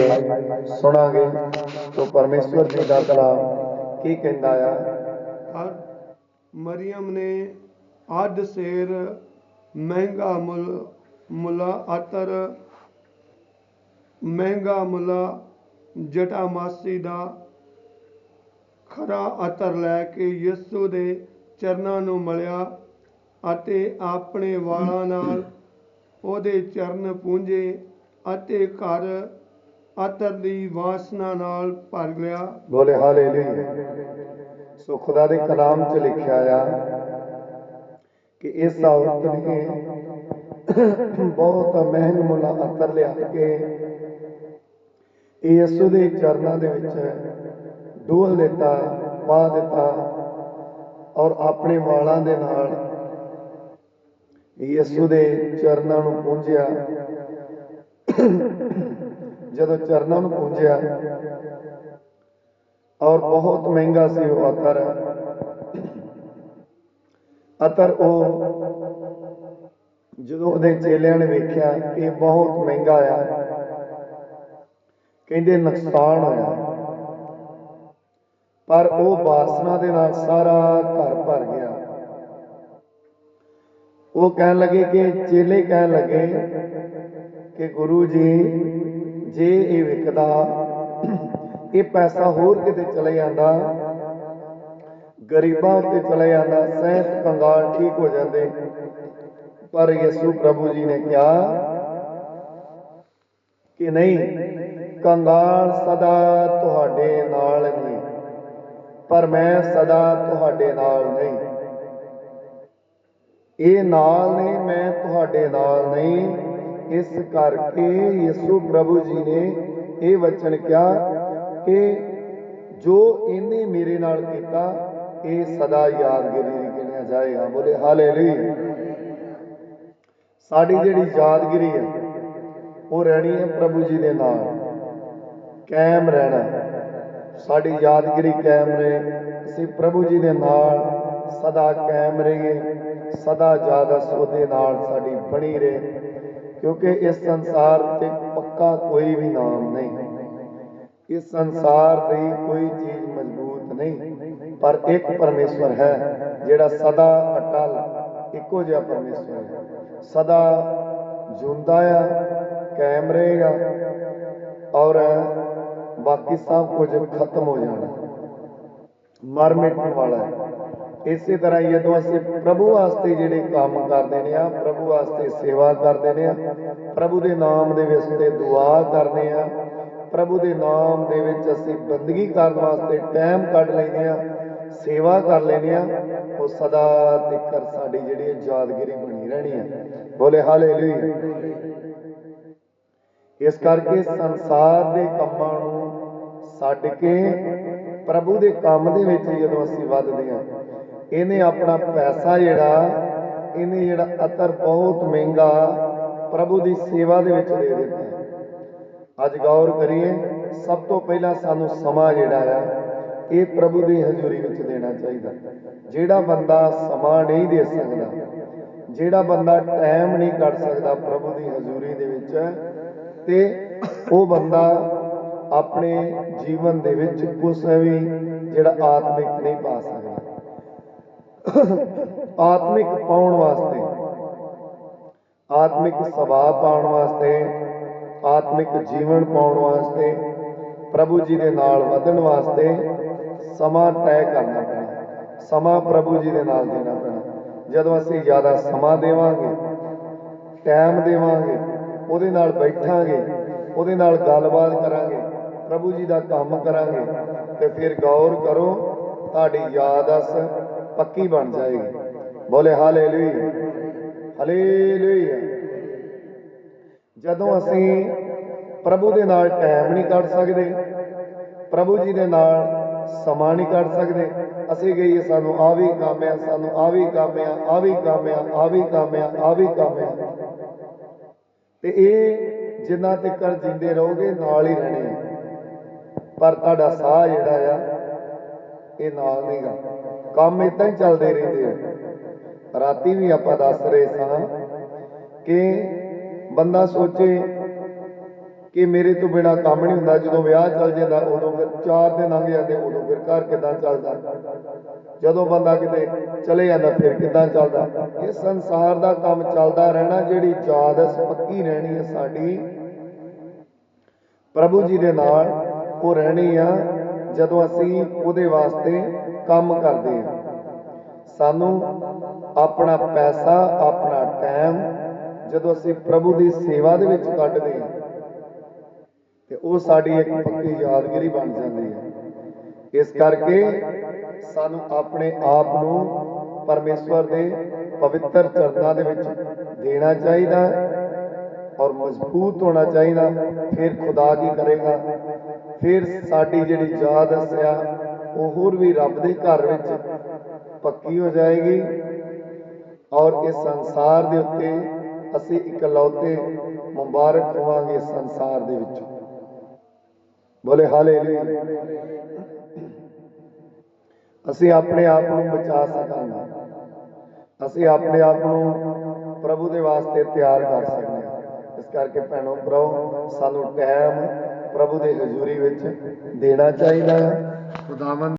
ਸੁਣਾਂਗੇ ਤੋਂ ਪਰਮੇਸ਼ਵਰ ਜੀ ਦਾ ਕਲਾਮ ਕੀ ਕਹਿੰਦਾ ਆ? ਔਰ ਮਰੀਮ ਨੇ ਅੱਧ ਸੇਰ, ਮਹਿੰਗਾ ਮੁੱਲ, ਮੁੱਲਾ ਅਤਰ, ਮਹਿੰਗਾ ਮੁੱਲਾ ਜਟਾ ਮਾਸੀ ਦਾ ਖਰਾ ਅਤਰ ਲੈ ਕੇ ਯਿਸੂ ਦੇ ਚਰਨਾਂ ਨੂੰ ਮਲਿਆ ਅਤੇ ਆਪਣੇ ਵਾਲਾਂ ਨਾਲ ਉਹਦੇ ਚਰਨ ਪੂੰਝੇ ਅਤੇ ਘਰ ਅਤਰ ਦੀ ਵਾਸਨਾ ਨਾਲ ਭਰ ਗਿਆ ਬੋਲੇ, ਹਾਲੇਲੂਇਆ। ਸੋ ਖੁਦਾ ਦੇ ਕਲਾਮ 'ਚ ਲਿਖਿਆ ਆ ਕਿ ਇਸ ਔਰਤ ਨੇ ਬਹੁਤ ਮਹਿੰਗ ਮੁੱਲਾ ਅਤਰ ਲਿਆ ਕੇ ਯਿਸੂ ਦੇ ਚਰਨਾਂ ਦੇ ਵਿੱਚ ਡੋਲ ਦਿੱਤਾ, ਪਾ ਦਿੱਤਾ ਔਰ ਆਪਣੇ ਵਾਲਾਂ ਦੇ ਨਾਲ ਯਿਸੂ ਦੇ ਚਰਨਾਂ ਨੂੰ ਪੂੰਝਿਆ। ਜਦੋਂ ਚਰਨਾਂ ਨੂੰ ਪੂਜਿਆ ਔਰ ਬਹੁਤ ਮਹਿੰਗਾ ਸੀ ਉਹ ਅਤਰ। ਅਤਰ ਉਹ ਜਦੋਂ ਉਹਦੇ ਚੇਲਿਆਂ ਨੇ ਵੇਖਿਆ, ਇਹ ਬਹੁਤ ਮਹਿੰਗਾ ਆ। ਕਹਿੰਦੇ ਨੁਕਸਾਨ ਹੋਇਆ। ਪਰ ਉਹ ਬਾਸਨਾ ਦੇ ਨਾਲ ਸਾਰਾ ਘਰ ਭਰ ਗਿਆ। ਉਹ ਕਹਿਣ ਲੱਗੇ ਕਿ ਚੇਲੇ ਕਹਿਣ ਲੱਗੇ ਕਿ ਗੁਰੂ ਜੀ ਜੇ ਇਹ ਵਿਕਦਾ, ਇਹ ਪੈਸਾ ਹੋਰ ਕਿਤੇ ਚਲੇ ਜਾਂਦਾ। ਗਰੀਬਾਂ ਉੱਤੇ ਚਲੇ ਜਾਂਦਾ, ਸਹਿਤ ਕੰਗਾਲ ਠੀਕ ਹੋ ਜਾਂਦੇ। ਪਰ ਯਿਸੂ ਪ੍ਰਭੂ ਜੀ ਨੇ ਕਿਹਾ ਕਿ ਨਹੀਂ, ਕੰਗਾਲ ਸਦਾ ਤੁਹਾਡੇ ਨਾਲ ਨਹੀਂ, ਪਰ ਮੈਂ ਸਦਾ ਤੁਹਾਡੇ ਨਾਲ ਨਹੀਂ। ਇਹ ਨਾਲ ਨਹੀਂ, ਮੈਂ ਤੁਹਾਡੇ ਨਾਲ ਨਹੀਂ। ਇਸ ਕਰਕੇ ਯਿਸੂ ਪ੍ਰਭੂ ਜੀ ਨੇ ਇਹ ਵਚਨ ਕਿਹਾ ਕਿ ਜੋ ਇਹਨੇ ਮੇਰੇ ਨਾਲ ਕੀਤਾ, ਇਹ ਸਦਾ ਯਾਦਗਿਰੀ ਗਿਣਿਆ ਜਾਏਗਾ। ਬੋਲੇ ਹਾਲੇਲੂਇਆ। ਸਾਡੀ ਜਿਹੜੀ ਯਾਦਗਿਰੀ ਹੈ ਉਹ ਰਹਿਣੀ ਹੈ ਪ੍ਰਭੂ ਜੀ ਦੇ ਨਾਲ। ਕਾਇਮ ਰਹਿਣਾ। ਸਾਡੀ ਯਾਦਗਿਰੀ ਕਾਇਮ ਰਹੇ। ਅਸੀਂ ਪ੍ਰਭੂ ਜੀ ਦੇ ਨਾਲ ਸਦਾ ਕਾਇਮ ਰਹੀਏ। ਸਦਾ ਯਾਦ ਅਸ ਉਹਦੇ ਨਾਲ ਸਾਡੀ ਬਣੀ ਰਹੇ। ਕਿਉਂਕਿ ਇਸ ਸੰਸਾਰ ਤੇ ਪੱਕਾ ਕੋਈ ਵੀ ਨਾਮ ਨਹੀਂ। ਇਸ ਸੰਸਾਰ ਦੀ ਕੋਈ ਚੀਜ਼ ਮਜ਼ਬੂਤ ਨਹੀਂ, ਪਰ ਇੱਕ ਪਰਮੇਸ਼ਵਰ ਹੈ, ਜਿਹੜਾ ਸਦਾ ਅਟਲ, ਇੱਕੋ ਜਿਹਾ ਪਰਮੇਸ਼ਵਰ ਹੈ। ਸਦਾ ਜਿਉਂਦਾ ਆ, ਕਾਇਮ ਰਹੇਗਾ, ਔਰ ਬਾਕੀ ਸਭ ਕੁਝ ਖਤਮ ਹੋ ਜਾਣਾ। ਮਰ ਮਿਟਣ ਵਾਲਾ ਹੈ। ਇਸੇ ਤਰ੍ਹਾਂ ਹੀ ਜਦੋਂ ਅਸੀਂ ਪ੍ਰਭੂ ਵਾਸਤੇ ਜਿਹੜੇ ਕੰਮ ਕਰਦੇ ਨੇ ਆ, ਪ੍ਰਭੂ ਵਾਸਤੇ ਸੇਵਾ ਕਰਦੇ ਨੇ ਆ, ਪ੍ਰਭੂ ਦੇ ਨਾਮ ਦੇ ਵਾਸਤੇ ਦੁਆ ਕਰਦੇ ਆ, ਪ੍ਰਭੂ ਦੇ ਨਾਮ ਦੇ ਵਿੱਚ ਅਸੀਂ ਬੰਦਗੀ ਕਰਨ ਵਾਸਤੇ ਟਾਈਮ ਕੱਢ ਲੈਂਦੇ ਆ, ਸੇਵਾ ਕਰ ਲੈਂਦੇ ਆ, ਉਹ ਸਦਾ ਤੱਕ ਸਾਡੀ ਜਿਹੜੀ ਯਾਦਗਿਰੀ ਬਣੀ ਰਹਿਣੀ ਹੈ ਬੋਲੇ ਹਾਲੇਲੂਇਆ। ਇਸ ਕਰਕੇ ਸੰਸਾਰ ਦੇ ਕੰਮਾਂ ਨੂੰ ਛੱਡ ਕੇ ਪ੍ਰਭੂ ਦੇ ਕੰਮ ਦੇ ਵਿੱਚ ਜਦੋਂ ਅਸੀਂ ਵੱਧਦੇ ਹਾਂ ਇਹਨੇ ਆਪਣਾ ਪੈਸਾ ਜਿਹੜਾ, ਇਹਨੇ ਜਿਹੜਾ ਅਤਰ ਬਹੁਤ ਮਹਿੰਗਾ ਪ੍ਰਭੂ ਦੀ ਸੇਵਾ ਦੇ ਵਿੱਚ ਦੇ ਦਿੱਤਾ ਅੱਜ ਗੌਰ ਕਰੀਏ, ਸਭ ਤੋਂ ਪਹਿਲਾਂ ਸਾਨੂੰ ਸਮਾਂ ਜਿਹੜਾ ਆ ਇਹ ਪ੍ਰਭੂ ਦੀ ਹਜ਼ੂਰੀ ਵਿੱਚ ਦੇਣਾ ਚਾਹੀਦਾ। ਜਿਹੜਾ ਬੰਦਾ ਸਮਾਂ ਨਹੀਂ ਦੇ ਸਕਦਾ, ਜਿਹੜਾ ਬੰਦਾ ਟਾਈਮ ਨਹੀਂ ਕੱਢ ਸਕਦਾ ਪ੍ਰਭੂ ਦੀ ਹਜ਼ੂਰੀ ਦੇ ਵਿੱਚ, ਤੇ ਉਹ ਬੰਦਾ ਆਪਣੇ ਜੀਵਨ ਦੇ ਵਿੱਚ ਕੁਛ ਵੀ ਜਿਹੜਾ ਆਤਮਿਕ ਨਹੀਂ ਪਾ ਸਕਦਾ। ਆਤਮਿਕ ਪਾਉਣ ਵਾਸਤੇ। ਆਤਮਿਕ ਸੁਭਾਅ ਪਾਉਣ ਵਾਸਤੇ, ਆਤਮਿਕ ਜੀਵਨ ਪਾਉਣ ਵਾਸਤੇ, ਪ੍ਰਭੂ ਜੀ ਦੇ ਨਾਲ ਵਧਣ ਵਾਸਤੇ ਸਮਾਂ ਤੈਅ ਕਰਨਾ ਪੈਣਾ। ਸਮਾਂ ਪ੍ਰਭੂ ਜੀ ਦੇ ਨਾਲ ਦੇਣਾ ਪੈਣਾ। ਜਦੋਂ ਅਸੀਂ ਜ਼ਿਆਦਾ ਸਮਾਂ ਦੇਵਾਂਗੇ, ਟਾਈਮ ਦੇਵਾਂਗੇ, ਉਹਦੇ ਨਾਲ ਬੈਠਾਂਗੇ, ਉਹਦੇ ਨਾਲ ਗੱਲਬਾਤ ਕਰਾਂਗੇ, ਪ੍ਰਭੂ ਜੀ ਦਾ ਕੰਮ ਕਰਾਂਗੇ, ਤੇ ਫਿਰ ਗੌਰ ਕਰੋ, ਤੁਹਾਡੀ ਯਾਦ ਅਸ ਯਾਦਸ ਪੱਕੀ ਬਣ ਜਾਏਗੀ। ਬੋਲੇ ਹਾਲੇਲੂਇਆ। ਹਾਲੇਲੂਇਆ। ਜਦੋਂ ਅਸੀਂ ਪ੍ਰਭੂ ਦੇ ਨਾਲ ਟਾਈਮ ਨਹੀਂ ਕੱਢ ਸਕਦੇ, ਪ੍ਰਭੂ ਜੀ ਦੇ ਨਾਲ ਸਮਾਂ ਨਹੀਂ ਕੱਢ ਸਕਦੇ, ਅਸੀਂ ਗਈਏ ਸਾਨੂੰ ਆ ਵੀ ਕੰਮ ਆ, ਸਾਨੂੰ ਆ ਵੀ ਕੰਮ ਆ ਆ ਵੀ ਕੰਮ ਆ ਆ ਵੀ ਕੰਮ ਆ ਆ ਵੀ ਕੰਮ ਆ। ਤੇ ਇਹ ਜਿੰਨਾ ਤੱਕ ਜਿੰਦੇ ਰਹੋਗੇ, ਨਾਲ ਹੀ ਰਹਿਣੇ ਆ। ਪਰ ਤੁਹਾਡਾ ਸਾਹ ਜਿਹੜਾ ਆ, ਇਹ ਨਾਲ ਨਹੀਂਗਾ। ਕੰਮ ਇਦਾਂ ਹੀ ਚੱਲਦੇ ਰਹਿੰਦੇ ਆ। ਰਾਤੀ ਵੀ ਆਪਾਂ ਦੱਸ ਰਹੇ ਸਾਂ ਕਿ ਬੰਦਾ ਸੋਚੇ ਕਿ ਮੇਰੇ ਤੋਂ ਬਿਨਾ ਕੰਮ ਨਹੀਂ ਹੁੰਦਾ। ਜਦੋਂ ਵਿਆਹ ਚੱਲ ਜਾਂਦਾ, ਉਦੋਂ ਫਿਰ ਚਾਰ ਦਿਨ ਲੰਘ ਜਾਂਦੇ, ਉਦੋਂ ਫਿਰ ਘਰ ਕਿਦਾਂ ਚੱਲਦਾ? ਜਦੋਂ ਬੰਦਾ ਕਿਤੇ ਚਲੇ ਜਾਂਦਾ, ਫਿਰ ਕਿਦਾਂ ਚੱਲਦਾ? ਇਹ ਸੰਸਾਰ ਦਾ ਕੰਮ ਚੱਲਦਾ ਰਹਿਣਾ, ਜਿਹੜੀ ਯਾਦਸ ਪੱਕੀ ਰਹਿਣੀ ਹੈ ਸਾਡੀ। ਪ੍ਰਭੂ ਜੀ ਦੇ ਨਾਲ ਉਹ ਰਹਿਣੀ ਆ, ਜਦੋਂ ਅਸੀਂ ਉਹਦੇ ਵਾਸਤੇ ਕੰਮ ਕਰਦੇ ਹਾਂ। ਸਾਨੂੰ ਆਪਣਾ ਪੈਸਾ, ਆਪਣਾ ਟਾਈਮ ਜਦੋਂ ਅਸੀਂ ਪ੍ਰਭੂ ਦੀ ਸੇਵਾ ਦੇ ਵਿੱਚ ਕੱਢਦੇ ਹਾਂ, ਤੇ ਉਹ ਸਾਡੀ ਇੱਕ ਪੱਕੀ ਯਾਦਗਿਰੀ ਬਣ ਜਾਂਦੀ ਹੈ। ਇਸ ਕਰਕੇ ਸਾਨੂੰ ਆਪਣੇ ਆਪ ਨੂੰ ਪਰਮੇਸ਼ਵਰ ਦੇ ਪਵਿੱਤਰ ਚਰਨਾਂ ਦੇ ਵਿੱਚ ਦੇਣਾ ਚਾਹੀਦਾ ਔਰ ਮਜ਼ਬੂਤ ਹੋਣਾ ਚਾਹੀਦਾ। ਫਿਰ ਖੁਦਾ ਕੀ ਕਰੇਗਾ? ਫਿਰ ਸਾਡੀ ਜਿਹੜੀ ਯਾਦ ਹਸਿਆ ਉਹ ਹੋਰ ਵੀ ਰੱਬ ਦੇ ਘਰ ਵਿੱਚ ਪੱਕੀ ਹੋ ਜਾਏਗੀ ਔਰ ਇਸ ਸੰਸਾਰ ਦੇ ਉੱਤੇ ਅਸੀਂ ਇਕਲੌਤੇ ਮੁਬਾਰਕ ਹੋਵਾਂਗੇ ਸੰਸਾਰ ਦੇ ਵਿੱਚ। ਬੋਲੇ ਹਾਲੇਲੂਇਆ। ਅਸੀਂ ਆਪਣੇ ਆਪ ਨੂੰ ਬਚਾ ਸਕਾਂਗੇ। ਅਸੀਂ ਆਪਣੇ ਆਪ ਨੂੰ ਪ੍ਰਭੂ ਦੇ ਵਾਸਤੇ ਤਿਆਰ ਕਰ ਸਕਦੇ ਹਾਂ। ਇਸ ਕਰਕੇ ਭੈਣੋ ਭਰਾਓ ਸਾਨੂੰ ਟਾਈਮ ਪ੍ਰਭੂ ਦੇ ਹਜ਼ੂਰੀ ਵਿੱਚ ਦੇਣਾ ਚਾਹੀਦਾ ਹੈ। ਖੁਦਾਵੰਦ